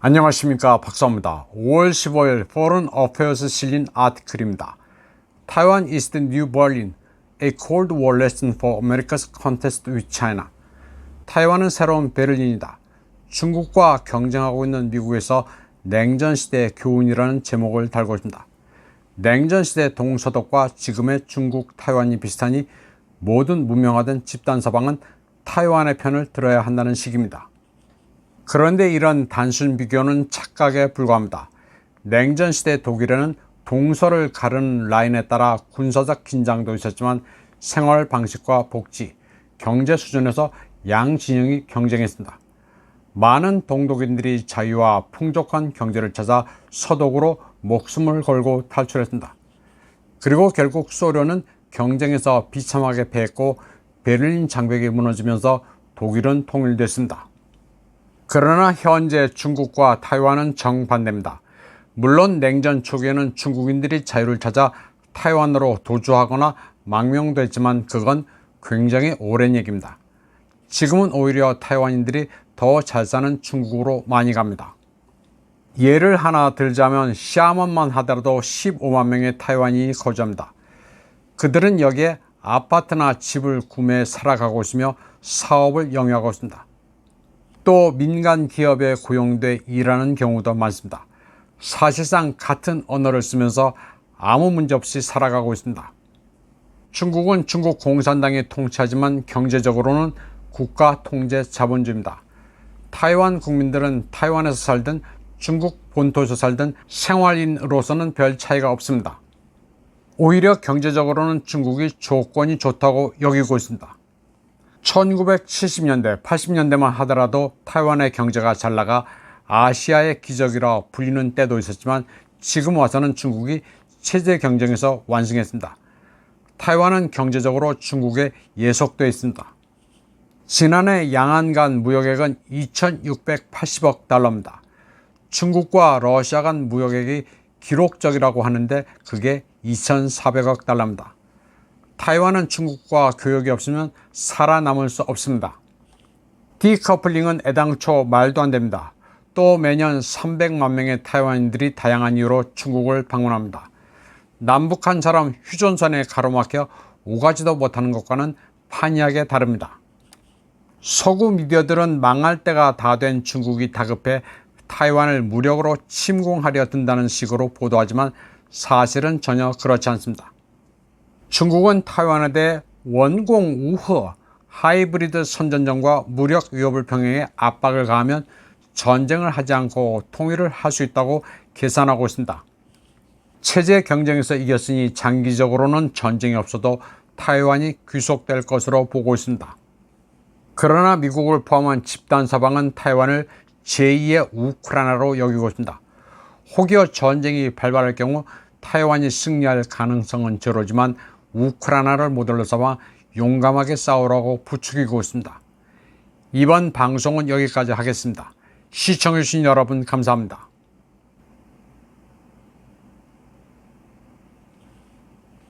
안녕하십니까 박사입니다. 5월 15일 Foreign Affairs 실린 아티클입니다. Taiwan is the new Berlin, a Cold War lesson for America's contest with China. 타이완은 새로운 베를린이다. 중국과 경쟁하고 있는 미국에서 냉전 시대의 교훈이라는 제목을 달고 있습니다. 냉전 시대 동서독과 지금의 중국 타이완이 비슷하니 모든 무명화된 집단 서방은 타이완의 편을 들어야 한다는 식입니다. 그런데 이런 단순 비교는 착각에 불과합니다. 냉전 시대 독일에는 동서를 가르는 라인에 따라 군사적 긴장도 있었지만 생활 방식과 복지, 경제 수준에서 양 진영이 경쟁했습니다. 많은 동독인들이 자유와 풍족한 경제를 찾아 서독으로 목숨을 걸고 탈출했습니다. 그리고 결국 소련은 경쟁에서 비참하게 패했고 베를린 장벽이 무너지면서 독일은 통일됐습니다. 그러나 현재 중국과 타이완은 정반대입니다. 물론 냉전 초기에는 중국인들이 자유를 찾아 타이완으로 도주하거나 망명됐지만 그건 굉장히 오랜 얘기입니다. 지금은 오히려 타이완인들이 더 잘 사는 중국으로 많이 갑니다. 예를 하나 들자면 시아먼만 하더라도 15만 명의 타이완인이 거주합니다. 그들은 여기에 아파트나 집을 구매해 살아가고 있으며 사업을 영위하고 있습니다. 또 민간 기업에 고용돼 일하는 경우도 많습니다. 사실상 같은 언어를 쓰면서 아무 문제 없이 살아가고 있습니다. 중국은 중국 공산당이 통치하지만 경제적으로는 국가 통제 자본주의입니다. 타이완 국민들은 타이완에서 살든 중국 본토에서 살든 생활인으로서는 별 차이가 없습니다. 오히려 경제적으로는 중국이 조건이 좋다고 여기고 있습니다. 1970년대, 80년대만 하더라도 타이완의 경제가 잘 나가 아시아의 기적이라 불리는 때도 있었지만 지금 와서는 중국이 체제 경쟁에서 완승했습니다. 타이완은 경제적으로 중국에 예속되어 있습니다. 지난해 양안 간 무역액은 2,680억 달러입니다. 중국과 러시아 간 무역액이 기록적이라고 하는데 그게 2,400억 달러입니다. 타이완은 중국과 교역이 없으면 살아남을 수 없습니다. 디커플링은 애당초 말도 안 됩니다. 또 매년 300만 명의 타이완인들이 다양한 이유로 중국을 방문합니다. 남북한처럼 휴전선에 가로막혀 오가지도 못하는 것과는 판이하게 다릅니다. 서구 미디어들은 망할 때가 다 된 중국이 다급해 타이완을 무력으로 침공하려 든다는 식으로 보도하지만 사실은 전혀 그렇지 않습니다. 중국은 타이완에 대해 원공 우허 하이브리드 선전전과 무력 위협을 병행해 압박을 가하면 전쟁을 하지 않고 통일을 할 수 있다고 계산하고 있습니다. 체제 경쟁에서 이겼으니 장기적으로는 전쟁이 없어도 타이완이 귀속될 것으로 보고 있습니다. 그러나 미국을 포함한 집단 서방은 타이완을 제2의 우크라이나로 여기고 있습니다. 혹여 전쟁이 발발할 경우 타이완이 승리할 가능성은 제로지만 우크라이나를 모델로 삼아 용감하게 싸우라고 부추기고 있습니다. 이번 방송은 여기까지 하겠습니다. 시청해주신 여러분 감사합니다.